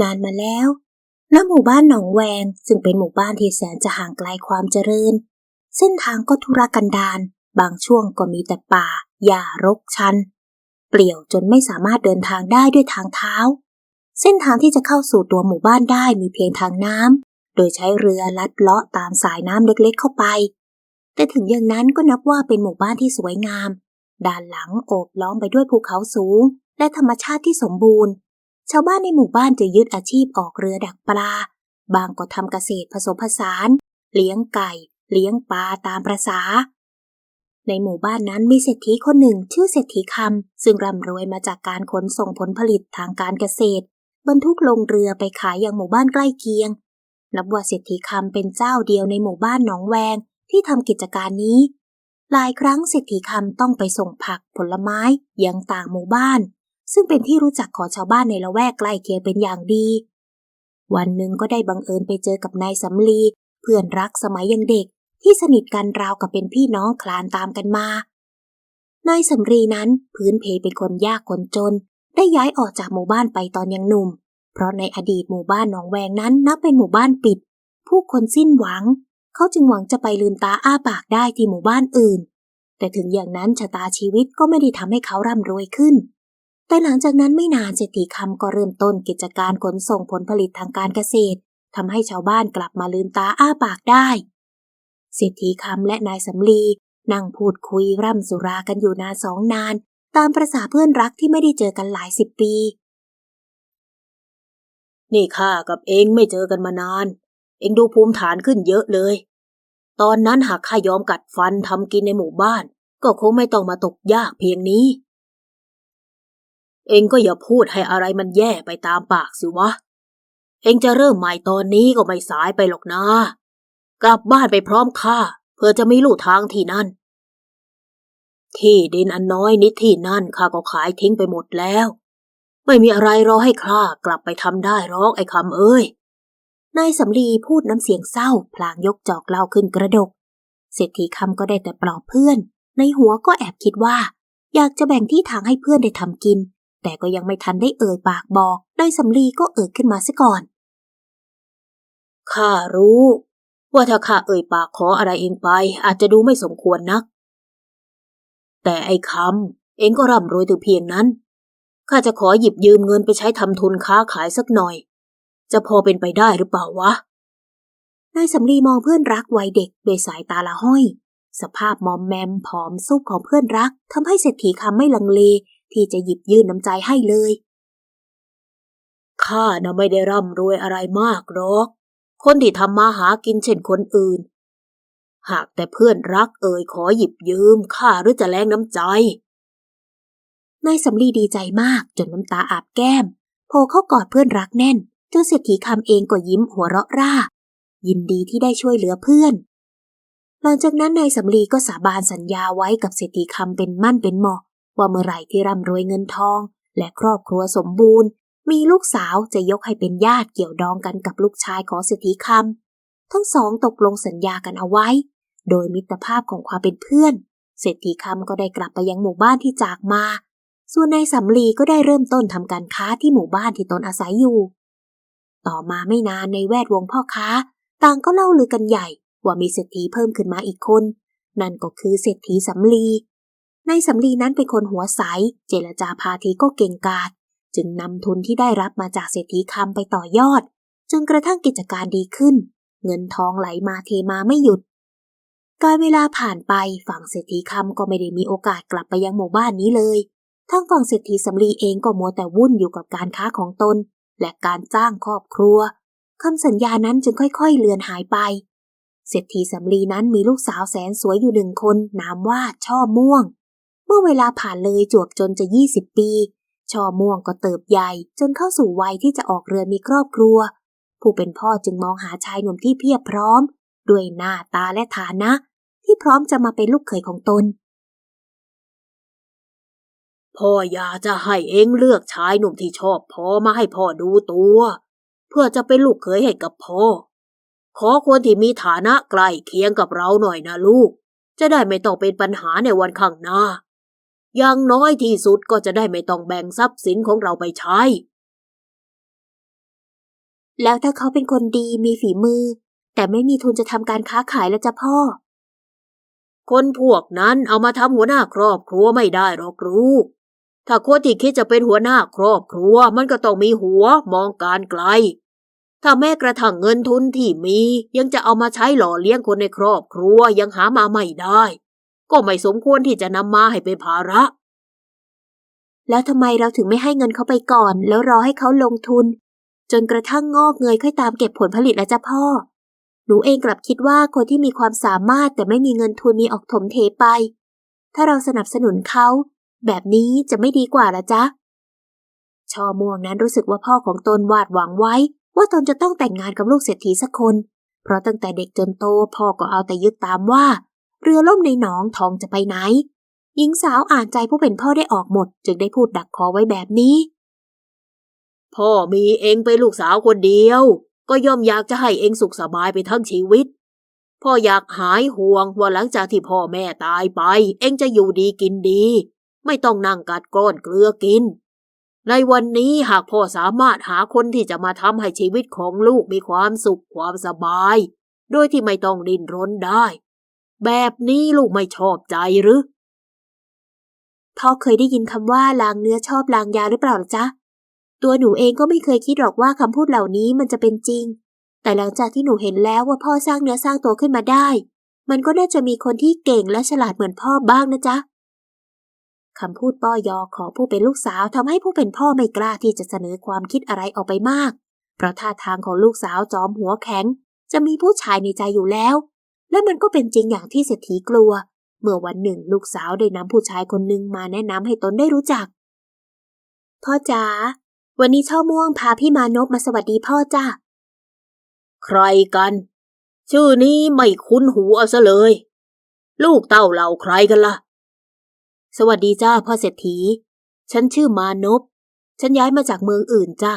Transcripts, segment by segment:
นานมาแล้วณหมู่บ้านหนองแวงซึ่งเป็นหมู่บ้านที่แสนจะห่างไกลความเจริญ เส้นทางก็ทุรกันดาร บางช่วงก็มีแต่ป่า หญ้ารกชัน เปลี่ยวจนไม่สามารถเดินทางได้ด้วยทางเท้า เส้นทางที่จะเข้าสู่ตัวหมู่บ้านได้มีเพียงทางน้ำ โดยใช้เรือลัดเลาะตามสายน้ำเล็กๆเข้าไป แต่ถึงอย่างนั้นก็นับว่าเป็นหมู่บ้านที่สวยงาม ด้านหลังโอบล้อมไปด้วยภูเขาสูง และธรรมชาติที่สมบูรณ์ ชาวบ้านในหมู่บ้านจะยึดอาชีพออกเรือดักปลา บางก็ทำเกษตรผสมผสาน เลี้ยงไก่ เลี้ยงปลาตามประษา ในหมู่บ้านนั้นมีเศรษฐีคนหนึ่งชื่อเศรษฐีคำซึ่งร่ำรวยมาจากการขนส่งผลผลิตทางการเกษตร บรรทุกลงเรือไปขายยังหมู่บ้านใกล้เคียง นับว่าเศรษฐีคำเป็นเจ้าเดียวในหมู่บ้านหนองแวงที่ทำกิจการนี้หลายครั้งเศรษฐีคำต้องไปส่งผักผลไม้ยังต่างหมู่บ้าน ซึ่งเป็นที่รู้จักของชาวบ้านในละแวกใกล้เคียงเป็นอย่างดี วันหนึ่งก็ได้บังเอิญไปเจอกับนายสำลี เพื่อนรักสมัยยังเด็กที่สนิทกันราวกับเป็นพี่น้องคลานตามกันมานายสำรีนั้นพื้นเพเป็นคนยากคนจน ได้ย้ายออกจากหมู่บ้านไปตอนยังหนุ่ม เพราะในอดีตหมู่บ้านหนองแวงนั้นนับเป็นหมู่บ้านปิด ผู้คนสิ้นหวัง เขาจึงหวังจะไปลืมตาอ้าปากได้ที่หมู่บ้านอื่น แต่ถึงอย่างนั้นชะตาชีวิตก็ไม่ได้ทำให้เขาร่ำรวยขึ้น แต่หลังจากนั้นไม่นานเศรษฐีคำก็เริ่มต้นกิจการขนส่งผลผลิตทางการเกษตรทำให้ชาวบ้านกลับมาลืมตาอ้าปากได้เศรษฐีคำและนายสำลีนั่งพูดคุยร่ำสุรากันอยู่นานสองนาน ตามประษาเพื่อนรักที่ไม่ได้เจอกันหลายสิบปี นี่ข้ากับเองไม่เจอกันมานาน เองดูภูมิฐานขึ้นเยอะเลย ตอนนั้นหากข้ายอมกัดฟันทำกินในหมู่บ้าน ก็คงไม่ต้องมาตกยากเพียงนี้ เองก็อย่าพูดให้อะไรมันแย่ไปตามปากสิวะ เองจะเริ่มใหม่ตอนนี้ก็ไม่สายไปหรอกนะ กลับบ้านไปพร้อมข้าเพื่อจะไม่ลู่ทางที่นั่น ที่ดินอันน้อยนิดที่นั่นข้าก็ขายทิ้งไปหมดแล้ว ไม่มีอะไรรอให้ข้ากลับไปทำได้หรอกไอ้คำเอ้ยนายสำลีพูดน้ำเสียงเศร้า พลางยกจอกเล้าขึ้นกระดก เศรษฐีคำก็ได้แต่ปลอบเพื่อน ในหัวก็แอบคิดว่า อยากจะแบ่งที่ทางให้เพื่อนได้ทำกิน แต่ก็ยังไม่ทันได้เอ่ยปากบอกนายสำลีก็เอ่ยขึ้นมาซะก่อน ข้ารู้ ว่าถ้าข้าเอ่ยปากขออะไรเองไป อาจจะดูไม่สมควรนัก แต่ไอ้คำเองก็ร่ำรวยถึงเพียงนั้นข้าจะขอหยิบยืมเงินไปใช้ทำทุนค้าขายสักหน่อย จะพอเป็นไปได้หรือเปล่าวะนายสำลีมองเพื่อนรักวัยเด็กโดยสายตาละห้อย สภาพมอมแมมผอมซุบของเพื่อนรักทำให้เศรษฐีคำไม่ลังเล ที่จะหยิบยื่นน้ำใจให้เลย ข้าน่ะไม่ได้ร่ำรวยอะไรมากหรอก คนที่ทำมาหากินเช่นคนอื่น หากแต่เพื่อนรักเอ่ยขอหยิบยืมข้าหรือจะแลงน้ำใจ นายสำลีดีใจมากจนน้ำตาอาบแก้มโผล่เข้ากอดเพื่อนรักแน่นจนเศรษฐีคำเองก็ยิ้มหัวเราะร่า ยินดีที่ได้ช่วยเหลือเพื่อนหลังจากนั้นนายสำลีก็สาบานสัญญาไว้กับเศรษฐีคำเป็นมั่นเป็นเหมาะ ว่าเมื่อไหร่ที่ร่ำรวยเงินทอง และครอบครัวสมบูรณ์ มีลูกสาวจะยกให้เป็นญาติเกี่ยวดองกันกับลูกชายของเศรษฐีคำทั้งสองตกลงสัญญากันเอาไว้ โดยมิตรภาพของความเป็นเพื่อน เศรษฐีคำก็ได้กลับไปยังหมู่บ้านที่จากมา ส่วนนายสำลีก็ได้เริ่มต้นทำการค้าที่หมู่บ้านที่ตนอาศัยอยู่ ต่อมาไม่นานในแวดวงพ่อค้า ต่างก็เล่าลือกันใหญ่ว่ามีเศรษฐีเพิ่มขึ้นมาอีกคน นั่นก็คือเศรษฐีสำลี นายสำลีนั้นเป็นคนหัวใส เจรจาพาทีก็เก่งกาจจึงนำทุนที่ได้รับมาจากเศรษฐีคำไปต่อยอด จนกระทั่งกิจการดีขึ้น เงินทองไหลมาเทมาไม่หยุด การเวลาผ่านไปฝั่งเศรษฐีคำก็ไม่ได้มีโอกาสกลับไปยังหมู่บ้านนี้เลยทั้งฝั่งเศรษฐีสำลีเองก็มัวแต่วุ่นอยู่กับการค้าของตน และการจ้างครอบครัวคำสัญญานั้นจึงค่อยๆเลือนหายไป เศรษฐีสำลีนั้นมีลูกสาวแสนสวยอยู่หนึ่งคนนามว่าช่อม่วง เมื่อเวลาผ่านเลยจวบจนจะยี่สิบปีช่อม่วงก็เติบใหญ่ จนเข้าสู่วัยที่จะออกเรือนมีครอบครัว ผู้เป็นพ่อจึงมองหาชายหนุ่มที่เพียบพร้อม ด้วยหน้าตาและฐานะ ที่พร้อมจะมาเป็นลูกเขยของตน พ่ออยากจะให้เองเลือกชายหนุ่มที่ชอบพอมาให้พ่อดูตัว เพื่อจะเป็นลูกเขยให้กับพ่อ ขอคนที่มีฐานะใกล้เคียงกับเราหน่อยนะลูก จะได้ไม่ต้องเป็นปัญหาในวันข้างหน้า อย่างน้อยที่สุดก็จะได้ไม่ต้องแบ่งทรัพย์สินของเราไปใช้ แล้วถ้าเขาเป็นคนดีมีฝีมือ แต่ไม่มีทุนจะทำการค้าขายแล้วจ้ะพ่อ คนพวกนั้นเอามาทำหัวหน้าครอบครัวไม่ได้หรอกลูกถ้าคนที่คิดจะเป็นหัวหน้าครอบครัว มันก็ต้องมีหัวมองการไกล ถ้าแม้กระทั่งเงินทุนที่มี ยังจะเอามาใช้หล่อเลี้ยงคนในครอบครัวยังหามาไม่ได้ ก็ไม่สมควรที่จะนำมาให้เป็นภาระ แล้วทำไมเราถึงไม่ให้เงินเขาไปก่อน แล้วรอให้เขาลงทุน จนกระทั่งงอกเงยค่อยตามเก็บผลผลิตล้วจ้ะพ่อ หนูเองกลับคิดว่าคนที่มีความสามารถแต่ไม่มีเงินทุนมีออกถมเทไป ถ้าเราสนับสนุนเขา แบบนี้จะไม่ดีกว่าละจ๊ะชอม่วงนั้นรู้สึกว่าพ่อของตนวาดหวังไว้ ว่าตนจะต้องแต่งงานกับลูกเศรษฐีสักคน เพราะตั้งแต่เด็กจนโตพ่อก็เอาแต่ยึดตามว่า เรือล่มในหนองทองจะไปไหน หญิงสาวอ่านใจผู้เป็นพ่อได้ออกหมด จึงได้พูดดักคอไว้แบบนี้ พ่อมีเองเป็นลูกสาวคนเดียว ก็ย่อมอยากจะให้เองสุขสบายไปทั้งชีวิต พ่ออยากหายห่วงว่าหลังจากที่พ่อแม่ตายไป เองจะอยู่ดีกินดี ไม่ต้องนั่งกัดก้อนเกลือกิน ในวันนี้หากพ่อสามารถหาคนที่จะมาทำให้ชีวิตของลูกมีความสุขความสบาย โดยที่ไม่ต้องดิ้นรนได้ แบบนี้ลูกไม่ชอบใจหรือพ่อเคยได้ยินคำว่าลางเนื้อชอบลางยาหรือเปล่าล่ะจ๊ะ ตัวหนูเองก็ไม่เคยคิดหรอกว่าคำพูดเหล่านี้มันจะเป็นจริง แต่หลังจากที่หนูเห็นแล้วว่าพ่อสร้างเนื้อสร้างตัวขึ้นมาได้ มันก็น่าจะมีคนที่เก่งและฉลาดเหมือนพ่อบ้างนะจ๊ะคำพูดป้อยอของผู้เป็นลูกสาวทำให้ผู้เป็นพ่อไม่กล้าที่จะเสนอความคิดอะไรออกไปมาก เพราะท่าทางของลูกสาวจอมหัวแข็ง จะมีผู้ชายในใจอยู่แล้ว และมันก็เป็นจริงอย่างที่เศรษฐีกลัว เมื่อวันหนึ่งลูกสาวได้นำผู้ชายคนหนึ่งมาแนะนำให้ตนได้รู้จัก พ่อจ๋า วันนี้ช่อม่วงพาพี่มานพมาสวัสดีพ่อจ้าใครกัน ชื่อนี้ไม่คุ้นหูเอาซะเลย ลูกเต้าเหล่าใครกันล่ะ สวัสดีจ้าพ่อเศรษฐี ฉันชื่อมานพ ฉันย้ายมาจากเมืองอื่นจ้า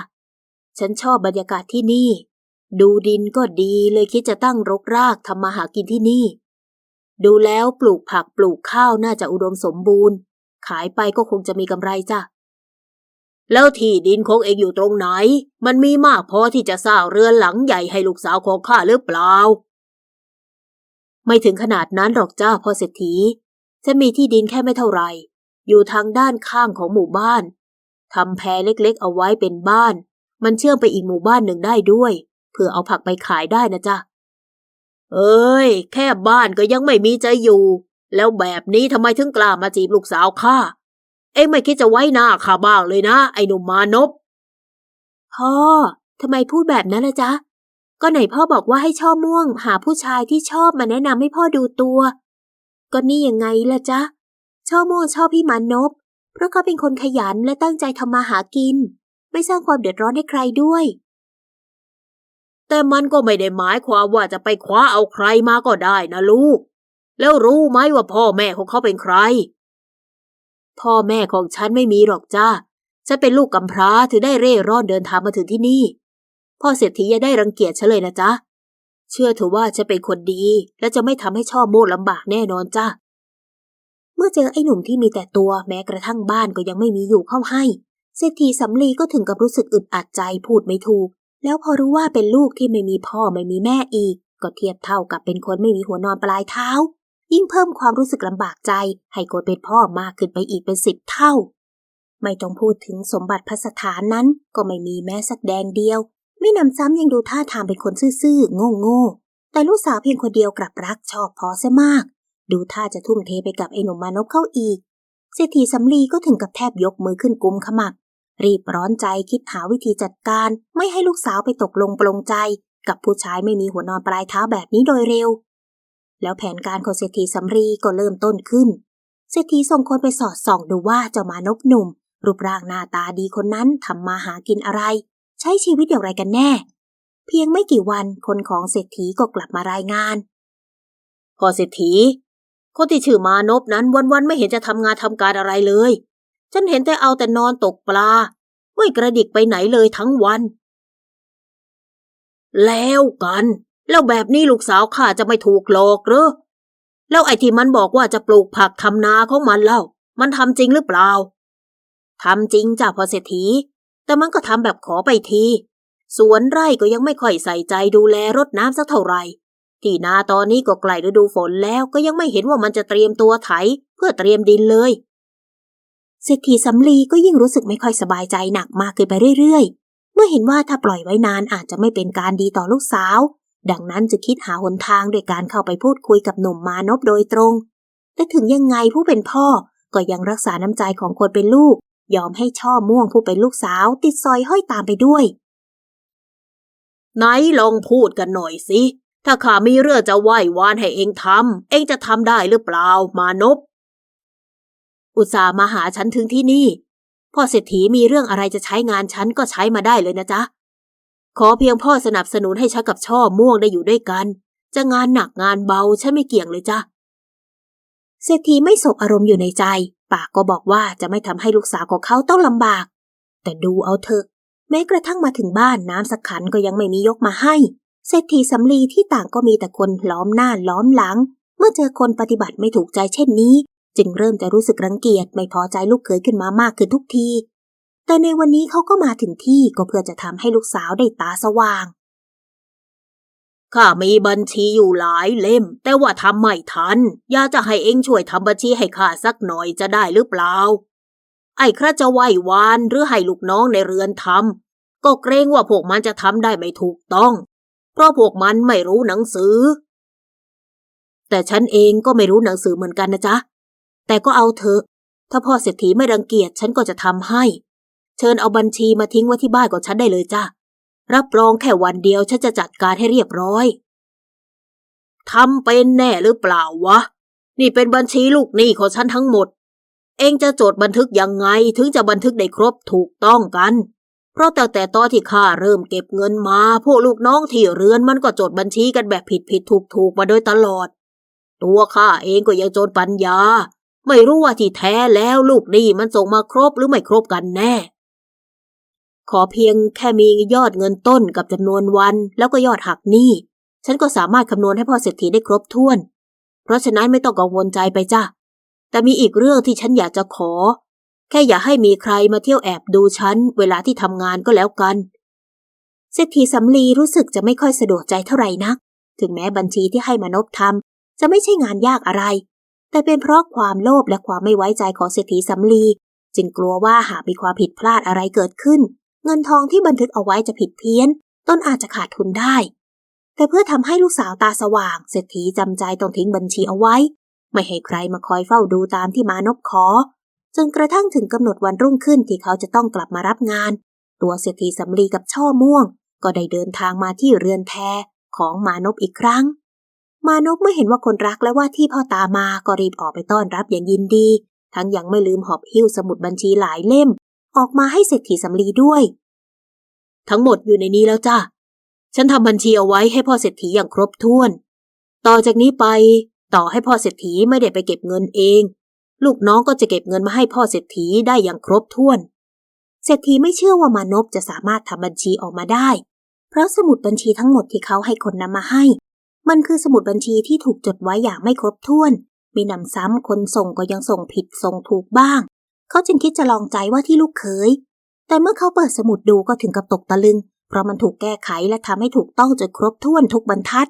ฉันชอบบรรยากาศที่นี่ ดูดินก็ดีเลยคิดจะตั้งรกรากทำมาหากินที่นี่ ดูแล้วปลูกผักปลูกข้าวน่าจะอุดมสมบูรณ์ ขายไปก็คงจะมีกำไรจ้ะ แล้วที่ดินของเองอยู่ตรงไหน มันมีมากพอที่จะสร้างเรือนหลังใหญ่ให้ลูกสาวของข้าหรือเปล่า ไม่ถึงขนาดนั้นหรอกจ้าพ่อเศรษฐีฉันมีที่ดินแค่ไม่เท่าไหร่ อยู่ทางด้านข้างของหมู่บ้านทำแพเล็กๆ เอาไว้เป็นบ้าน มันเชื่อมไปอีกหมู่บ้านหนึ่งได้ด้วย เพื่อเอาผักไปขายได้นะจ๊ะ เอ้ย แค่บ้านก็ยังไม่มีจะอยู่ แล้วแบบนี้ทำไมถึงกล้ามาจีบลูกสาวข้า เอ็งไม่คิดจะไว้หน้าข้าบ้างเลยนะ ไอ้หนุ่มมานพพ่อทำไมพูดแบบนั้นล่ะจ๊ะ ก็ไหนพ่อบอกว่าให้ช่อม่วง หาผู้ชายที่ชอบมาแนะนำให้พ่อดูตัว ก็นี่ยังไงล่ะจ๊ะ ช่อม่วงชอบพี่มานพเพราะเขาเป็นคนขยันและตั้งใจทำมาหากิน ไม่สร้างความเดือดร้อนให้ใครด้วย แต่มันก็ไม่ได้หมายความว่าจะไปคว้าเอาใครมาก็ได้นะลูก แล้วรู้ไหมว่าพ่อแม่ของเขาเป็นใคร พ่อแม่ของฉันไม่มีหรอกจ้า ฉันเป็นลูกกำพร้าถือได้เร่ร่อนเดินทางมาถึงที่นี่ พ่อเศรษฐีอย่าได้รังเกียจฉันเลยนะจ๊ะ เชื่อเถอะว่าฉันเป็นคนดี และจะไม่ทำให้ช่อโมดลำบากแน่นอนจ้าเมื่อเจอไอ้หนุ่มที่มีแต่ตัวแม้กระทั่งบ้านก็ยังไม่มีอยู่เข้าให้ เศรษฐีสำลีก็ถึงกับรู้สึกอึดอัดใจพูดไม่ถูก แล้วพอรู้ว่าเป็นลูกที่ไม่มีพ่อไม่มีแม่อีก ก็เทียบเท่ากับเป็นคนไม่มีหัวนอนปลายเท้า ยิ่งเพิ่มความรู้สึกลำบากใจ ให้คนเป็นพ่อมากขึ้นไปอีกเป็นสิบเท่า ไม่ต้องพูดถึงสมบัติพัสถานนั้นก็ไม่มีแม้สักแดงเดียว ไม่นำซ้ำยังดูท่าทางเป็นคนซื่อๆโง่ๆแต่ลูกสาวเพียงคนเดียวกลับรักชอบพอซะมาก ดูท่าจะทุ่มเทไปกับไอ้หนุ่มมานพเข้าอีกเศรษฐีสำลีก็ถึงกับแทบยกมือขึ้นกุมขมับ รีบร้อนใจคิดหาวิธีจัดการ ไม่ให้ลูกสาวไปตกลงปลงใจ กับผู้ชายไม่มีหัวนอนปลายเท้าแบบนี้โดยเร็ว แล้วแผนการของเศรษฐีสำรีก็เริ่มต้นขึ้น เศรษฐีส่งคนไปสอดส่องดูว่าเจ้ามานพหนุ่ม รูปร่างหน้าตาดีคนนั้นทำมาหากินอะไร ใช้ชีวิตอย่างไรกันแน่ เพียงไม่กี่วันคนของเศรษฐีก็กลับมารายงานพ่อเศรษฐีคนที่ชื่อมานพนั้นวันๆไม่เห็นจะทำงานทำการอะไรเลย ฉันเห็นแต่เอาแต่นอนตกปลา ไม่กระดิกไปไหนเลยทั้งวัน แล้วกัน แล้วแบบนี้ลูกสาวข้าจะไม่ถูกหลอกหรอแล้วไอ้ที่มันบอกว่าจะปลูกผักทำนาของมันเล่า มันทำจริงหรือเปล่าทำจริงจ้ะพอเศรษฐี แต่มันก็ทำแบบขอไปที สวนไร่ก็ยังไม่ค่อยใส่ใจดูแลรดน้ำสักเท่าไหร่ ที่นาตอนนี้ก็ใกล้ฤดูฝนแล้วก็ยังไม่เห็นว่ามันจะเตรียมตัวไถเพื่อเตรียมดินเลย เศรษฐีสำลีก็ยิ่งรู้สึกไม่ค่อยสบายใจหนักมากขึ้นไปเรื่อยๆ เมื่อเห็นว่าถ้าปล่อยไว้นานอาจจะไม่เป็นการดีต่อลูกสาว ดังนั้นจะคิดหาหนทางโดยการเข้าไปพูดคุยกับหนุ่มมานพโดยตรง แต่ถึงยังไงผู้เป็นพ่อก็ยังรักษาน้ำใจของคนเป็นลูก ยอมให้ช่อม่วงผู้เป็นลูกสาว ติดซอยห้อยตามไปด้วย ไหนลองพูดกันหน่อยสิ ถ้าข้ามีเรื่องจะไหว้วานให้เองทำเองจะทำได้หรือเปล่ามานพ อุตส่าห์มาหาฉันถึงที่นี่ พ่อเศรษฐีมีเรื่องอะไรจะใช้งานฉันก็ใช้มาได้เลยนะจ๊ะ ขอเพียงพ่อสนับสนุนให้ฉันกับช่อม่วงได้อยู่ด้วยกัน จะงานหนักงานเบาฉันไม่เกี่ยงเลยจ้ะ เศรษฐีไม่สบอารมณ์อยู่ในใจ ปากก็บอกว่าจะไม่ทำให้ลูกสาวของเขาต้องลำบาก แต่ดูเอาเถอะ แม้กระทั่งมาถึงบ้านน้ำสักขันก็ยังไม่มียกมาให้ เศรษฐีสำลีที่ต่างก็มีแต่คนล้อมหน้าล้อมหลัง เมื่อเจอคนปฏิบัติไม่ถูกใจเช่นนี้ จึงเริ่มจะรู้สึกรังเกียจไม่พอใจลูกเขยขึ้นมามากขึ้นทุกที แต่ในวันนี้เขาก็มาถึงที่ก็เพื่อจะทำให้ลูกสาวได้ตาสว่างข้ามีบัญชีอยู่หลายเล่ม แต่ว่าทำไม่ทัน อยากจะให้เองช่วยทำบัญชีให้ข้าสักหน่อยจะได้หรือเปล่า ไอ้คราจะไหววานหรือให้ลูกน้องในเรือนทำก็เกรงว่าพวกมันจะทำได้ไม่ถูกต้อง เพราะพวกมันไม่รู้หนังสือ แต่ฉันเองก็ไม่รู้หนังสือเหมือนกันนะจ๊ะ แต่ก็เอาเถอะ ถ้าพ่อเศรษฐีไม่รังเกียจฉันก็จะทำให้ เชิญเอาบัญชีมาทิ้งไว้ที่บ้านของฉันได้เลยจ้ะรับรองแค่วันเดียวฉันจะจัดการให้เรียบร้อยทำเป็นแน่หรือเปล่าวะ นี่เป็นบัญชีลูกหนี้ของฉันทั้งหมด เองจะจดบันทึกยังไงถึงจะบันทึกได้ครบถูกต้องกัน เพราะแต่แต่ตอนที่ข้าเริ่มเก็บเงินมา พวกลูกน้องที่เรือนมันก็จดบัญชีกันแบบผิดผิดถูกถูกมาโดยตลอด ตัวข้าเองก็ยังจนปัญญา ไม่รู้ว่าที่แท้แล้วลูกหนี้มันส่งมาครบหรือไม่ครบกันแน่ ขอเพียงแค่มียอดเงินต้นกับจำนวนวัน แล้วก็ยอดหักหนี้ ฉันก็สามารถคำนวณให้พ่อเศรษฐีได้ครบถ้วน เพราะฉะนั้นไม่ต้องกังวลใจไปจ้ะ แต่มีอีกเรื่องที่ฉันอยากจะขอ แค่อย่าให้มีใครมาเที่ยวแอบดูฉันเวลาที่ทำงานก็แล้วกัน เศรษฐีสำลีรู้สึกจะไม่ค่อยสะดวกใจเท่าไหร่นัก ถึงแม้บัญชีที่ให้มานพทำจะไม่ใช่งานยากอะไร แต่เป็นเพราะความโลภและความไม่ไว้ใจของเศรษฐีสำลี จึงกลัวว่าหากมีความผิดพลาดอะไรเกิดขึ้น เงินทองที่บันทึกเอาไว้จะผิดเพี้ยน ต้นอาจจะขาดทุนได้ แต่เพื่อทำให้ลูกสาวตาสว่าง เศรษฐีจำใจต้องทิ้งบัญชีเอาไว้ ไม่ให้ใครมาคอยเฝ้าดูตามที่มานพขอ จนกระทั่งถึงกำหนดวันรุ่งขึ้นที่เขาจะต้องกลับมารับงาน ตัวเศรษฐีสำลีกับช่อม่วง ก็ได้เดินทางมาที่เรือนแพของมานพอีกครั้ง มานพเมื่อเห็นว่าคนรักและว่าที่พ่อตามาก็รีบออกไปต้อนรับอย่างยินดี ทั้งยังไม่ลืมหอบหิ้วสมุดบัญชีหลายเล่ม ออกมาให้เศรษฐีสำลีด้วย ทั้งหมดอยู่ในนี้แล้วจ้ะฉันทำบัญชีเอาไว้ให้พ่อเศรษฐีอย่างครบถ้วน ต่อจากนี้ไป ต่อให้พ่อเศรษฐีไม่ได้ไปเก็บเงินเอง ลูกน้องก็จะเก็บเงินมาให้พ่อเศรษฐีได้อย่างครบถ้วน เศรษฐีไม่เชื่อว่ามานพจะสามารถทำบัญชีออกมาได้ เพราะสมุดบัญชีทั้งหมดที่เขาให้คนนำมาให้ มันคือสมุดบัญชีที่ถูกจดไว้อย่างไม่ครบถ้วน มีนำซ้ำคนส่งก็ยังส่งผิดส่งถูกบ้าง เขาจึงคิดจะลองใจว่าที่ลูกเขย แต่เมื่อเขาเปิดสมุดดูก็ถึงกับตกตะลึง เพราะมันถูกแก้ไขและทำให้ถูกต้องจนครบถ้วนทุกบรรทัด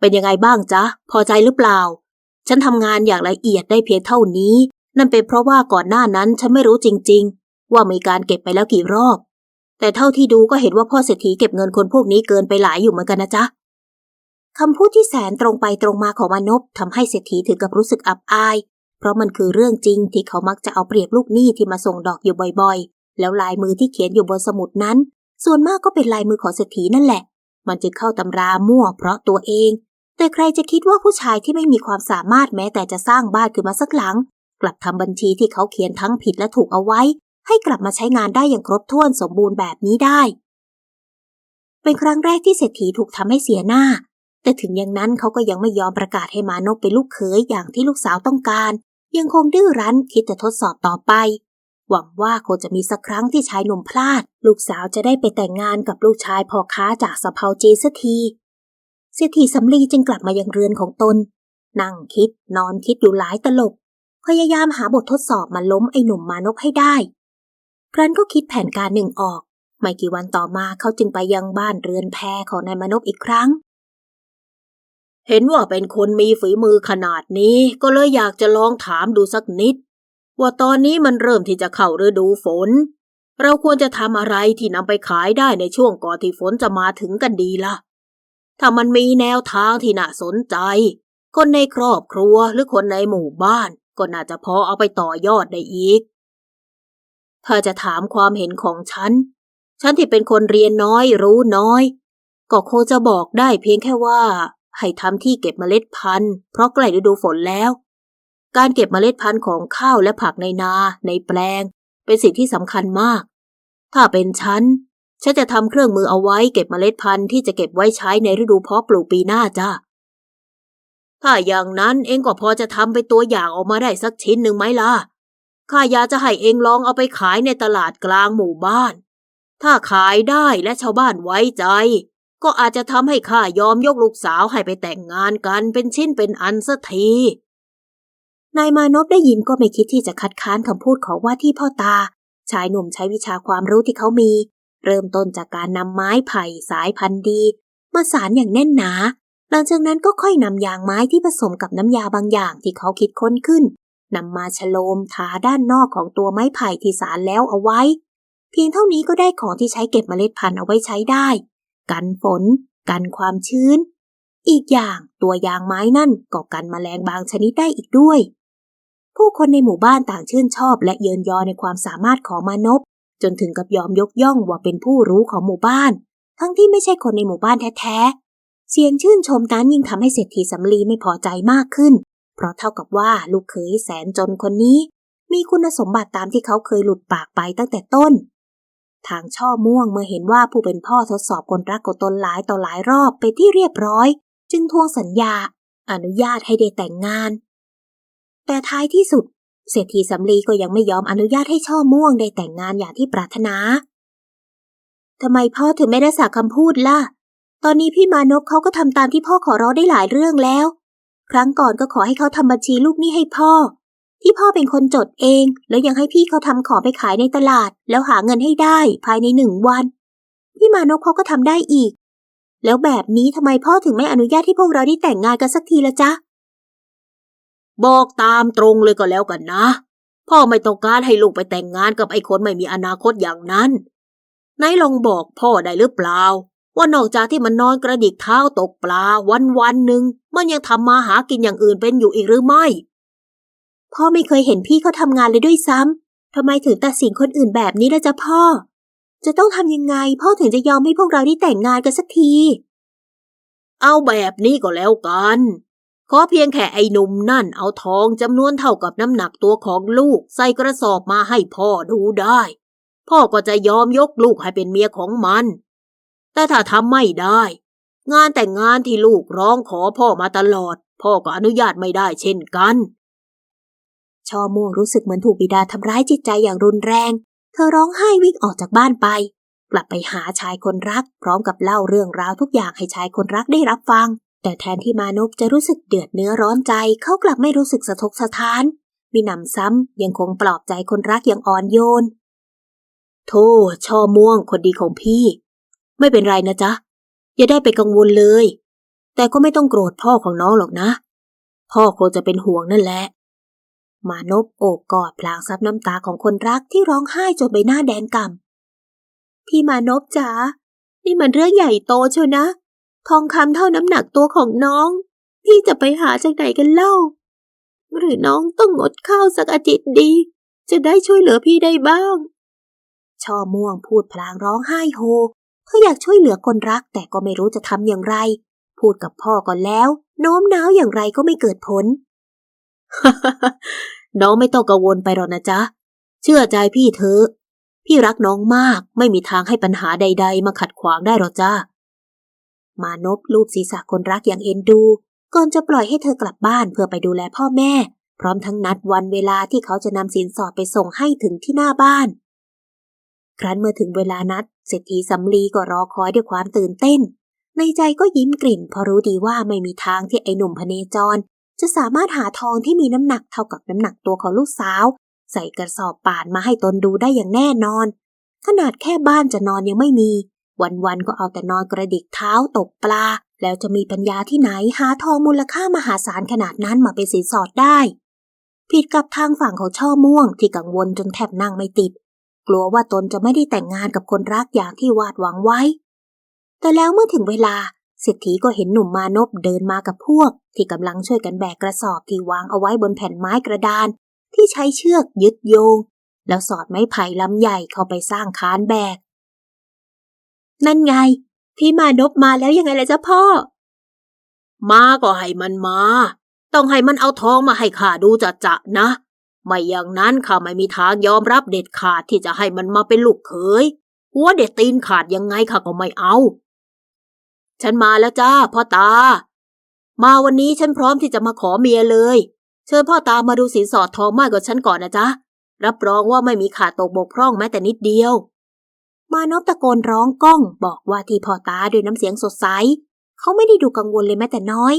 เป็นยังไงบ้างจ๊ะ พอใจหรือเปล่า ฉันทำงานอย่างละเอียดได้เพียงเท่านี้ นั่นเป็นเพราะว่าก่อนหน้านั้นฉันไม่รู้จริง ๆ ว่ามีการเก็บไปแล้วกี่รอบ แต่เท่าที่ดูก็เห็นว่าพ่อเศรษฐีเก็บเงินคนพวกนี้เกินไปหลายอยู่เหมือนกันนะจ๊ะ คำพูดที่แสนตรงไปตรงมาของมานพทำให้เศรษฐีถึงกับรู้สึกอับอาย เพราะมันคือเรื่องจริงที่เขามักจะเอาเปรียบลูกหนี้ที่มาส่งดอกอยู่บ่อยๆ แล้วลายมือที่เขียนอยู่บนสมุดนั้น ส่วนมากก็เป็นลายมือของเศรษฐีนั่นแหละ มันจึงเข้าตำรามั่วเพราะตัวเอง แต่ใครจะคิดว่าผู้ชายที่ไม่มีความสามารถแม้แต่จะสร้างบ้านขึ้นมาสักหลัง กลับทำบัญชีที่เขาเขียนทั้งผิดและถูกเอาไว้ ให้กลับมาใช้งานได้อย่างครบถ้วนสมบูรณ์แบบนี้ได้ เป็นครั้งแรกที่เศรษฐีถูกทำให้เสียหน้า แต่ถึงอย่างนั้นเขาก็ยังไม่ยอมประกาศให้มานพเป็นลูกเขยอย่างที่ลูกสาวต้องการ ยังคงดื้อรั้นคิดจะทดสอบต่อไป หวังว่าคงจะมีสักครั้งที่ชายหนุ่มพลาด ลูกสาวจะได้ไปแต่งงานกับลูกชายพ่อค้าจากสะเพาจีสักทีเศรษฐีสำลีจึงกลับมายังเรือนของตน นั่งคิดนอนคิดอยู่หลายตลบ พยายามหาบททดสอบมาล้มไอ้หนุ่มมานพให้ได้ ครั้นก็คิดแผนการหนึ่งออก ไม่กี่วันต่อมาเขาจึงไปยังบ้านเรือนแพของนายมานพอีกครั้ง เห็นว่าเป็นคนมีฝีมือขนาดนี้ ก็เลยอยากจะลองถามดูสักนิด ว่าตอนนี้มันเริ่มที่จะเข้าฤดูฝน เราควรจะทำอะไรที่นำไปขายได้ในช่วงก่อนที่ฝนจะมาถึงกันดีล่ะ ถ้ามันมีแนวทางที่น่าสนใจ คนในครอบครัวหรือคนในหมู่บ้านก็น่าจะพอเอาไปต่อยอดได้อีก ถ้าจะถามความเห็นของฉัน ฉันที่เป็นคนเรียนน้อยรู้น้อย ก็คงจะบอกได้เพียงแค่ว่า ให้ทำที่เก็บเมล็ดพันธุ์เพราะใกล้ฤดูฝนแล้ว การเก็บเมล็ดพันธุ์ของข้าวและผักในนา ในแปลง เป็นสิ่งที่สำคัญมาก ถ้าเป็นฉัน ฉันจะทำเครื่องมือเอาไว้เก็บเมล็ดพันธุ์ที่จะเก็บไว้ใช้ในฤดูเพาะปลูกปีหน้าจ้าถ้าอย่างนั้นเองก็พอจะทำเป็นตัวอย่างออกมาได้สักชิ้นหนึ่งไหมล่ะข้าอยากจะให้เองลองเอาไปขายในตลาดกลางหมู่บ้าน ถ้าขายได้และชาวบ้านไว้ใจ ก็อาจจะทำให้ข้ายอมยกลูกสาวให้ไปแต่งงานกันเป็นชิ้นเป็นอันสักที นายมานพได้ยินก็ไม่คิดที่จะคัดค้านคำพูดของว่าที่พ่อตา ชายหนุ่มใช้วิชาความรู้ที่เขามี เริ่มต้นจากการนำไม้ไผ่สายพันธุ์ดี มาสารอย่างแน่นหนา หลังจากนั้นก็ค่อยนำยางไม้ที่ผสมกับน้ำยาบางอย่างที่เขาคิดค้นขึ้นนำมาฉโลมทาด้านนอกของตัวไม้ไผ่ที่สารแล้วเอาไว้ เพียงเท่านี้ก็ได้ของที่ใช้เก็บเมล็ดพันธุ์เอาไว้ใช้ได้ กันฝน กันความชื้น อีกอย่างตัวยางไม้นั่นก็กันแมลงบางชนิดได้อีกด้วย ผู้คนในหมู่บ้านต่างชื่นชอบและเยินยอในความสามารถของมานพจนถึงกับยอมยกย่องว่าเป็นผู้รู้ของหมู่บ้าน ทั้งที่ไม่ใช่คนในหมู่บ้านแท้ๆ เสียงชื่นชมนั้นยิ่งทำให้เศรษฐีสำลีไม่พอใจมากขึ้น เพราะเท่ากับว่าลูกเขยแสนจนคนนี้ มีคุณสมบัติตามที่เขาเคยหลุดปากไปตั้งแต่ต้น ทางช่อม่วงเมื่อเห็นว่าผู้เป็นพ่อทดสอบคนรักของตนหลายต่อหลายรอบไปที่เรียบร้อย จึงทวงสัญญา อนุญาตให้ได้แต่งงาน แต่ท้ายที่สุด เศรษฐีสำลีก็ยังไม่ยอมอนุญาตให้ช่อม่วงได้แต่งงานอย่างที่ปรารถนาทำไมพ่อถึงไม่ได้สักคำพูดล่ะ ตอนนี้พี่มานพเขาก็ทำตามที่พ่อขอร้องได้หลายเรื่องแล้ว ครั้งก่อนก็ขอให้เขาทำบัญชีลูกหนี้ให้พ่อ ที่พ่อเป็นคนจดเอง แล้วยังให้พี่เขาทำของไปขายในตลาด แล้วหาเงินให้ได้ภายในหนึ่งวัน พี่มานพเขาก็ทำได้อีก แล้วแบบนี้ทำไมพ่อถึงไม่อนุญาตให้พวกเราได้แต่งงานกันสักทีละจ๊ะ บอกตามตรงเลยก็แล้วกันนะ พ่อไม่ต้องการให้ลูกไปแต่งงานกับไอ้คนไม่มีอนาคตอย่างนั้นไหนลองบอกพ่อได้หรือเปล่า ว่านอกจากที่มันนอนกระดิกเท้าตกปลาวันวันหนึ่งมันยังทำมาหากินอย่างอื่นเป็นอยู่อีกหรือไม่ พ่อไม่เคยเห็นพี่เขาทำงานเลยด้วยซ้ำทำไมถึงตัดสินคนอื่นแบบนี้ล่ะจ๊ะพ่อ จะต้องทำยังไงพ่อถึงจะยอมให้พวกเราได้แต่งงานกันสักที เอาแบบนี้ก็แล้วกันขอเพียงแค่ไอ้หนุ่มนั่นเอาทองจำนวนเท่ากับน้ำหนักตัวของลูก ใส่กระสอบมาให้พ่อดูได้ พ่อก็จะยอมยกลูกให้เป็นเมียของมัน แต่ถ้าทำไม่ได้ งานแต่งงานที่ลูกร้องขอพ่อมาตลอด พ่อก็อนุญาตไม่ได้เช่นกัน ชอม่วงรู้สึกเหมือนถูกบิดาทำร้ายจิตใจอย่างรุนแรง เธอร้องไห้วิ่งออกจากบ้านไป กลับไปหาชายคนรัก พร้อมกับเล่าเรื่องราวทุกอย่างให้ชายคนรักได้รับฟัง แต่แทนที่มานพจะรู้สึกเดือดเนื้อร้อนใจ เขากลับไม่รู้สึกสะทกสะท้านมีหนำซ้ำยังคงปลอบใจคนรักอย่างอ่อนโยน โธ่ช่อม่วงคนดีของพี่ ไม่เป็นไรนะจ๊ะ อย่าได้ไปกังวลเลย แต่ก็ไม่ต้องโกรธพ่อของน้องหรอกนะ พ่อคงจะเป็นห่วงนั่นแหละ มานพโอบกอดพลางซับน้ำตาของคนรักที่ร้องไห้จนใบหน้าแดงก่ำพี่มานพจ๋านี่มันเรื่องใหญ่โตเชียวนะ ทองคำเท่าน้ำหนักตัวของน้อง พี่จะไปหาจากไหนกันเล่า หรือน้องต้องงดข้าวสักอาทิตย์ดี จะได้ช่วยเหลือพี่ได้บ้าง ช่อม่วงพูดพลางร้องไห้โฮเธออยากช่วยเหลือคนรักแต่ก็ไม่รู้จะทำอย่างไร พูดกับพ่อก่อนแล้ว โน้มน้าวอย่างไรก็ไม่เกิดผล น้องไม่ต้องกังวลไปหรอกนะจ๊ะ เชื่อใจพี่เถอะ พี่รักน้องมากไม่มีทางให้ปัญหาใด ๆ มาขัดขวางได้หรอกจ้ามานพลูบศีรษะคนรักอย่างเอ็นดู ก่อนจะปล่อยให้เธอกลับบ้านเพื่อไปดูแลพ่อแม่ พร้อมทั้งนัดวันเวลาที่เขาจะนำสินสอดไปส่งให้ถึงที่หน้าบ้าน ครั้นเมื่อถึงเวลานัดเศรษฐีสำลีก็รอคอยด้วยความตื่นเต้น ในใจก็ยิ้มกลิ่นเพราะรู้ดีว่าไม่มีทางที่ไอ้หนุ่มพเนจร จะสามารถหาทองที่มีน้ำหนักเท่ากับน้ำหนักตัวของลูกสาว ใส่กระสอบป่านมาให้ตนดูได้อย่างแน่นอน ขนาดแค่บ้านจะนอนยังไม่มี วันๆก็เอาแต่นอนกระดิกเท้าตกปลา แล้วจะมีปัญญาที่ไหนหาทองมูลค่ามหาศาลขนาดนั้นมาเป็นสินสอดได้ ผิดกับทางฝั่งของช่อม่วงที่กังวลจนแทบนั่งไม่ติด กลัวว่าตนจะไม่ได้แต่งงานกับคนรักอย่างที่วาดหวังไว้ แต่แล้วเมื่อถึงเวลา เศรษฐีก็เห็นหนุ่มมานพเดินมากับพวก ที่กำลังช่วยกันแบกกระสอบที่วางเอาไว้บนแผ่นไม้กระดาน ที่ใช้เชือกยึดโยง แล้วสอดไม้ไผ่ลำใหญ่เข้าไปสร้างคานแบก นั่นไง พี่มานพมาแล้วยังไงล่ะจ๊ะพ่อ มาก็ให้มันมา ต้องให้มันเอาทองมาให้ข้าดูจะจะนะ ไม่อย่างนั้นข้าไม่มีทางยอมรับเด็ดขาดที่จะให้มันมาเป็นลูกเขยหัวเด็ดตีนขาดยังไงข้าก็ไม่เอา ฉันมาแล้วจ้าพ่อตา มาวันนี้ฉันพร้อมที่จะมาขอเมียเลย เชิญพ่อตามาดูสินสอดทองมากกว่าฉันก่อนนะจ๊ะ รับรองว่าไม่มีขาดตกบกพร่องแม้แต่นิดเดียว มานพตะโกนร้องก้องบอกว่าที่พ่อตาด้วยน้ำเสียงสดใส เขาไม่ได้ดูกังวลเลยแม้แต่น้อย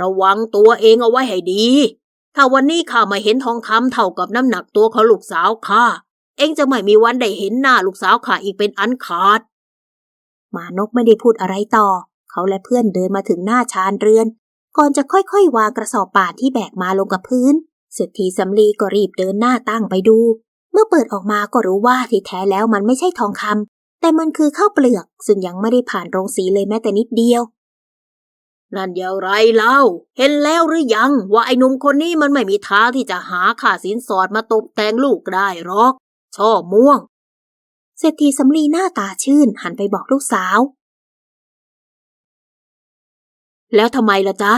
ระวังตัวเองเอาไว้ให้ดี ถ้าวันนี้ข้าม่เห็นทองคำเท่ากับน้ำหนักตัวของลูกสาวข้า เองจะไม่มีวันได้เห็นหน้าลูกสาวข้าอีกเป็นอันขาด มานพไม่ได้พูดอะไรต่อ เขาและเพื่อนเดินมาถึงหน้าชานเรือน ก่อนจะค่อยๆ วางกระสอบป่านที่แบกมาลงกับพื้น เศรษฐีสำลีก็รีบเดินหน้าตั้งไปดู เมื่อเปิดออกมาก็รู้ว่าที่แท้แล้วมันไม่ใช่ทองคำแต่มันคือข้าวเปลือก ซึ่งยังไม่ได้ผ่านโรงสีเลยแม้แต่นิดเดียวนั่นอย่างไรเล่า เห็นแล้วหรือยัง ว่าไอ้หนุ่มคนนี้มันไม่มีทางที่จะหาค่าสินสอดมาตกแต่งลูกได้หรอก ช่อม่วง เศรษฐีสำลีหน้าตาชื่นหันไปบอกลูกสาว แล้วทำไมล่ะจ๊ะ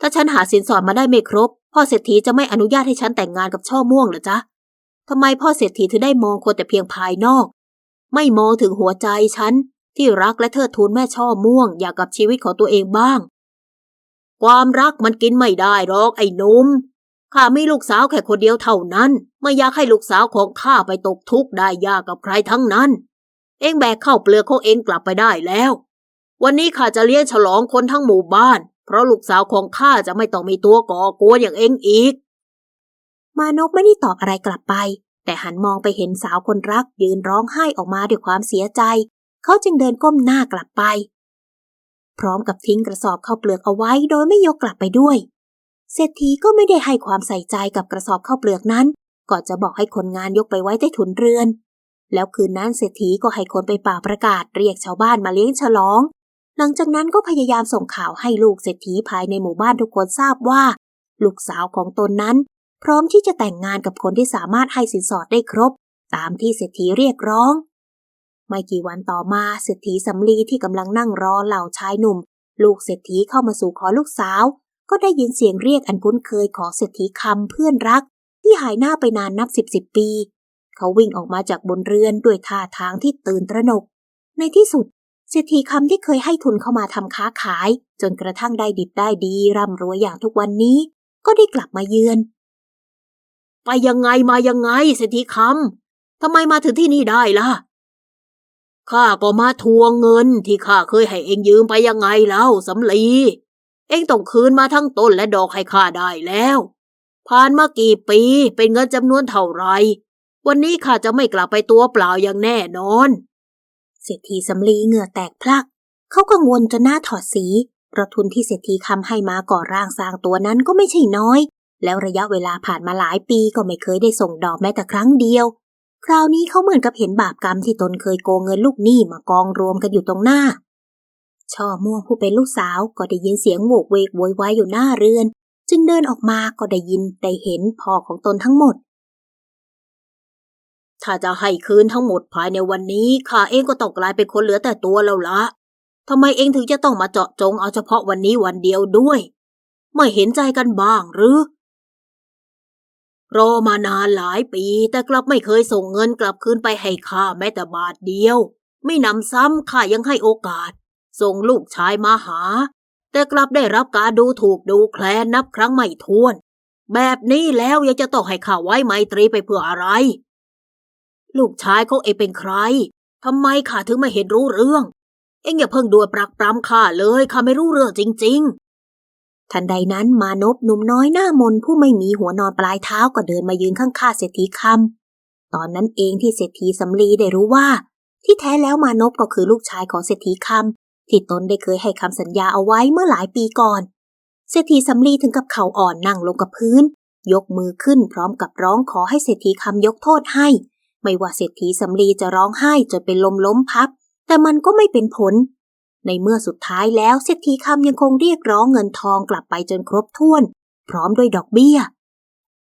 ถ้าฉันหาสินสอดมาได้ไม่ครบ พ่อเศรษฐีจะไม่อนุญาตให้ฉันแต่งงานกับช่อม่วงเหรอจ๊ะทำไมพ่อเศรษฐีถึงได้มองคนแต่เพียงภายนอก ไม่มองถึงหัวใจฉันที่รักและเทิดทูนแม่ช่อม่วง อยากกับชีวิตของตัวเองบ้าง ความรักมันกินไม่ได้หรอกไอ้นุ่ม ข้ามีลูกสาวแค่คนเดียวเท่านั้น ไม่อยากให้ลูกสาวของข้าไปตกทุกข์ได้ยากกับใครทั้งนั้น เองแบกเข้าเปลือกของเองกลับไปได้แล้ว วันนี้ข้าจะเลี้ยงฉลองคนทั้งหมู่บ้าน เพราะลูกสาวของข้าจะไม่ต้องมีตัวก่อกวนอย่างเองอีก มานพไม่ได้ตอบอะไรกลับไป แต่หันมองไปเห็นสาวคนรัก ยืนร้องไห้ออกมาด้วยความเสียใจ เขาจึงเดินก้มหน้ากลับไป พร้อมกับทิ้งกระสอบเข้าเปลือกเอาไว้โดยไม่ยกกลับไปด้วย เศรษฐีก็ไม่ได้ให้ความใส่ใจกับกระสอบข้าวเปลือกนั้นก่อนจะบอกให้คนงานยกไปไว้ใต้ถุนเรือน แล้วคืนนั้นเศรษฐีก็ให้คนไปป่าประกาศเรียกชาวบ้านมาเลี้ยงฉลอง หลังจากนั้นก็พยายามส่งข่าวให้ลูกเศรษฐีภายในหมู่บ้านทุกคนทราบว่า ลูกสาวของตนนั้น พร้อมที่จะแต่งงานกับคนที่สามารถให้สินสอดได้ครบ ตามที่เศรษฐีเรียกร้อง ไม่กี่วันต่อมาเศรษฐีสำลีที่กำลังนั่งรอเหล่าชายหนุ่ม ลูกเศรษฐีเข้ามาสู่ขอลูกสาว ก็ได้ยินเสียงเรียกอันคุ้นเคยของเศรษฐีคำเพื่อนรัก ที่หายหน้าไปนานนับสิบสิบปี เขาวิ่งออกมาจากบนเรือนด้วยท่าทางที่ตื่นตระหนก ในที่สุดเศรษฐีคำที่เคยให้ทุนเข้ามาทำค้าขาย จนกระทั่งได้ดิบได้ดีร่ำรวยอย่างทุกวันนี้ ก็ได้กลับมาเยือน ไปยังไงมายังไงเศรษฐีคำทำไมมาถึงที่นี่ได้ล่ะข้าก็มาทวงเงินที่ข้าเคยให้เองยืมไปยังไงเล่าสำลี เองต้องคืนมาทั้งต้นและดอกให้ข้าได้แล้ว ผ่านมากี่ปีเป็นเงินจำนวนเท่าไร วันนี้ข้าจะไม่กลับไปตัวเปล่าอย่างแน่นอน เศรษฐีสำลีเหงื่อแตกพลัก เขากังวลจนหน้าถอดสีเพราะทุนที่เศรษฐีคำให้มาก่อร่างสร้างตัวนั้นก็ไม่ใช่น้อย แล้วระยะเวลาผ่านมาหลายปีก็ไม่เคยได้ส่งดอกแม้แต่ครั้งเดียว คราวนี้เขาเหมือนกับเห็นบาปกรรมที่ตนเคยโกงเงินลูกหนี้มากองรวมกันอยู่ตรงหน้า ช่อม่วงผู้เป็นลูกสาวก็ได้ยินเสียงโวกเวกโวยวายอยู่หน้าเรือน จึงเดินออกมาก็ได้ยินได้เห็นพ่อของตนทั้งหมด ถ้าจะให้คืนทั้งหมดภายในวันนี้ข้าเองก็ต้องกลายเป็นคนเหลือแต่ตัวแล้วละทำไมเองถึงจะต้องมาเจาะจงเอาเฉพาะวันนี้วันเดียวด้วย ไม่เห็นใจกันบ้างหรือ รอมานานหลายปีแต่กลับไม่เคยส่งเงินกลับคืนไปให้ข้าแม้แต่บาทเดียว ไม่นำซ้ำข้ายังให้โอกาส ส่งลูกชายมาหา แต่กลับได้รับการดูถูกดูแคลนนับครั้งไม่ถ้วน แบบนี้แล้วยังจะต้องให้ข้าไว้ไมตรีไปเพื่ออะไร ลูกชายเขาเองเป็นใครทำไมข้าถึงไม่เห็นรู้เรื่อง เอ็งอย่าเพิ่งด่วนปรักปรำข้าเลยข้าไม่รู้เรื่องจริง ๆทันใดนั้นมานพหนุ่มน้อยหน้ามนผู้ไม่มีหัวนอนปลายเท้าก็เดินมายืนข้างข้าเศรษฐีคตอนนั้นเองที่เศรษฐีสำลีได้รู้ว่า ที่แท้แล้วมานพก็คือลูกชายของเศรษฐีคำ ที่ตนได้เคยให้คำสัญญาเอาไว้เมื่อหลายปีก่อน เศรษฐีสำลีถึงกับเข่าอ่อนนั่งลงกับพื้น ยกมือขึ้นพร้อมกับร้องขอให้เศรษฐีคำยกโทษให้ ไม่ว่าเศรษฐีสำลีจะร้องไห้จนเป็นลมล้มพับ แต่มันก็ไม่เป็นผล ในเมื่อสุดท้ายแล้วเศรษฐีคำยังคงเรียกร้องเงินทองกลับไปจนครบถ้วน พร้อมด้วยดอกเบี้ย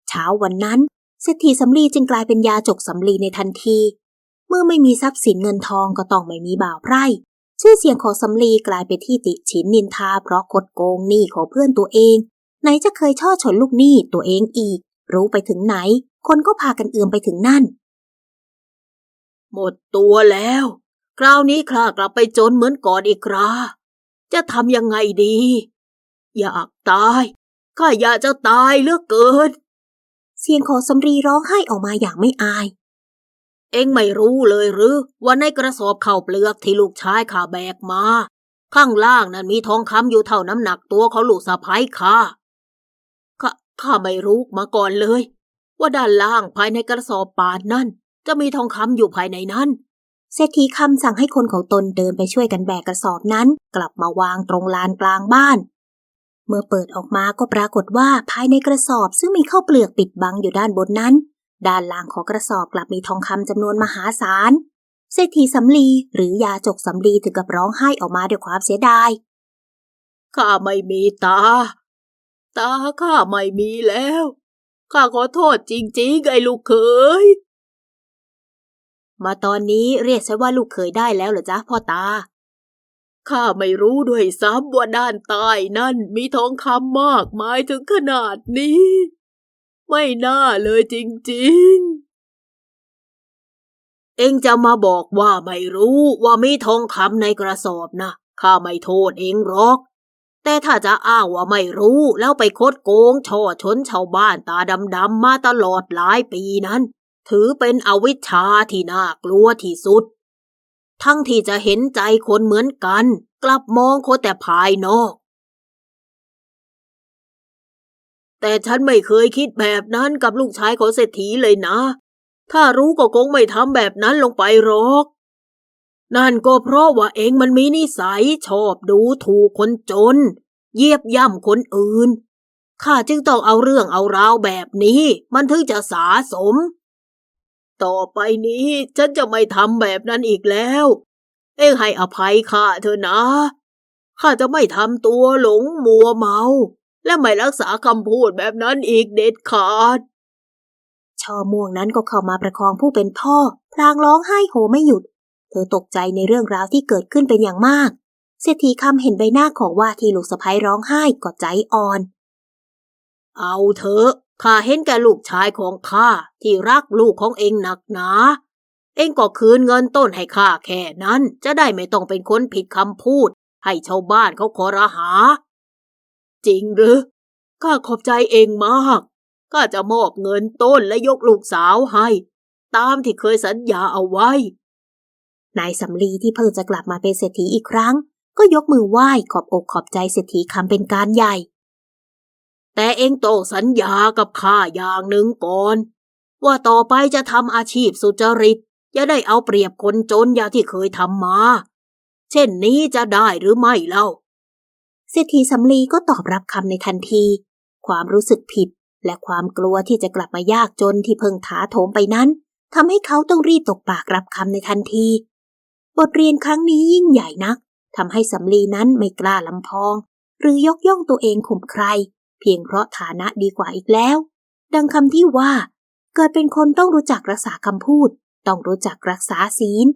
เช้าวันนั้นเศรษฐีสำลีจึงกลายเป็นยาจกสำลีในทันที เมื่อไม่มีทรัพย์สินเงินทองก็ต้องไม่มีบ่าวไพร่ ชื่อเสียงของสำลีกลายเป็นที่ติฉินนินทาเพราะคดโกงหนี้ของเพื่อนตัวเอง ไหนจะเคยช่อฉนลูกหนี้ตัวเองอีก รู้ไปถึงไหน คนก็พากันเอือมไปถึงนั่น หมดตัวแล้ว คราวนี้ข้ากลับไปจนเหมือนก่อนอีกคราจะทำยังไงดี อยากตายข้าอยากจะตายเหลือกเกิน เสียงของสำรีร้องไห้ออกมาอย่างไม่อาย เอ็งไม่รู้เลยหรือว่าในกระสอบข้าวเปลือกที่ลูกชายข้าแบกมา ข้างล่างนั้นมีทองคำอยู่เท่าน้ำหนักตัวของลูกสะพ้ายข้าข้าข้าไม่รู้มาก่อนเลย ว่าด้านล่างภายในกระสอบป่านนั่น จะมีทองคำอยู่ภายในนั้นเศรษฐีคำสั่งให้คนของตนเดินไปช่วยกันแบกกระสอบนั้น กลับมาวางตรงลานกลางบ้าน เมื่อเปิดออกมาก็ปรากฏว่าภายในกระสอบซึ่งมีข้าวเปลือกปิดบังอยู่ด้านบนนั้น ด้านล่างของกระสอบกลับมีทองคำจำนวนมหาศาล เศรษฐีสำลีหรือยาจกสำลีถึงกับร้องไห้ออกมาด้วยความเสียดาย ข้าไม่มีตา ตาข้าไม่มีแล้ว ข้าขอโทษจริงๆไอ้ลูกเขย มาตอนนี้เรียกฉันว่าลูกเคยได้แล้วเหรอจ๊ะพ่อตา ข้าไม่รู้ด้วยซ้ำว่าด้านใต้นั่นมีทองคำมากมายถึงขนาดนี้ ไม่น่าเลยจริงๆ เอ็งจะมาบอกว่าไม่รู้ว่ามีทองคำในกระสอบนะข้าไม่โทษเองหรอก แต่ถ้าจะอ้างว่าไม่รู้แล้วไปคดโกงช่อชนชาวบ้านตาดำๆมาตลอดหลายปีนั้น ถือเป็นอวิชชาที่น่ากลัวที่สุด ทั้งที่จะเห็นใจคนเหมือนกัน กลับมองคนแต่ภายนอก แต่ฉันไม่เคยคิดแบบนั้นกับลูกชายของเศรษฐีเลยนะ ถ้ารู้ก็คงไม่ทำแบบนั้นลงไปหรอก นั่นก็เพราะว่าเองมันมีนิสัยชอบดูถูกคนจน เยียบย่ำคนอื่น ข้าจึงต้องเอาเรื่องเอาราวแบบนี้ มันถึงจะสาสม ต่อไปนี้ฉันจะไม่ทำแบบนั้นอีกแล้ว เอ็งให้อภัยข้าเถอะนะข้าจะไม่ทำตัวหลงมัวเมา และไม่รักษาคำพูดแบบนั้นอีกเด็ดขาด ชอม่วงนั้นก็เข้ามาประคองผู้เป็นพ่อ พลางร้องไห้โหไม่หยุด เธอตกใจในเรื่องราวที่เกิดขึ้นเป็นอย่างมาก เศรษฐีคำเห็นใบหน้าของว่าที่ลูกสะพ้ยร้องไห้ก็ใจอ่อน เอาเถอะข้าเห็นแก่ลูกชายของข้าที่รักลูกของเองหนักหนา เองก็คืนเงินต้นให้ข้าแค่นั้น จะได้ไม่ต้องเป็นคนผิดคำพูด ให้ชาวบ้านเขาขอรหา จริงหรือข้าขอบใจเองมากข้าจะมอบเงินต้นและยกลูกสาวให้ ตามที่เคยสัญญาเอาไว้ นายสำลีที่เพิ่งจะกลับมาเป็นเศรษฐีอีกครั้ง ก็ยกมือไหว้ขอบอกขอบใจเศรษฐีคำเป็นการใหญ่ แต่เองต้องสัญญากับข้าอย่างหนึ่งก่อน ว่าต่อไปจะทำอาชีพสุจริตอย่าได้เอาเปรียบคนจนอย่างที่เคยทำมา เช่นนี้จะได้หรือไม่เล่า เศรษฐีสำลีก็ตอบรับคำในทันที ความรู้สึกผิด และความกลัวที่จะกลับมายากจนที่เพิ่งถาโถมไปนั้นทำให้เขาต้องรีบตกปากรับคำในทันที บทเรียนครั้งนี้ยิ่งใหญ่นักทำให้สำลีนั้นไม่กล้าลำพอง หรือยกย่องตัวเองข่มใคร เพียงเพราะฐานะดีกว่าอีกแล้ว ดังคำที่ว่า เกิดเป็นคนต้องรู้จักรักษาคำพูด ต้องรู้จักรักษาศีล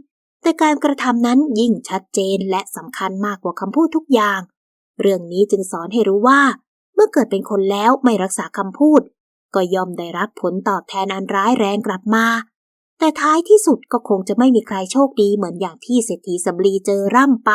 แต่การกระทำนั้นยิ่งชัดเจนและสำคัญมากกว่าคำพูดทุกอย่าง เรื่องนี้จึงสอนให้รู้ว่า เมื่อเกิดเป็นคนแล้วไม่รักษาคำพูด ก็ย่อมได้รับผลตอบแทนอันร้ายแรงกลับมา แต่ท้ายที่สุดก็คงจะไม่มีใครโชคดีเหมือนอย่างที่เศรษฐีสำลีเจอร่ำไป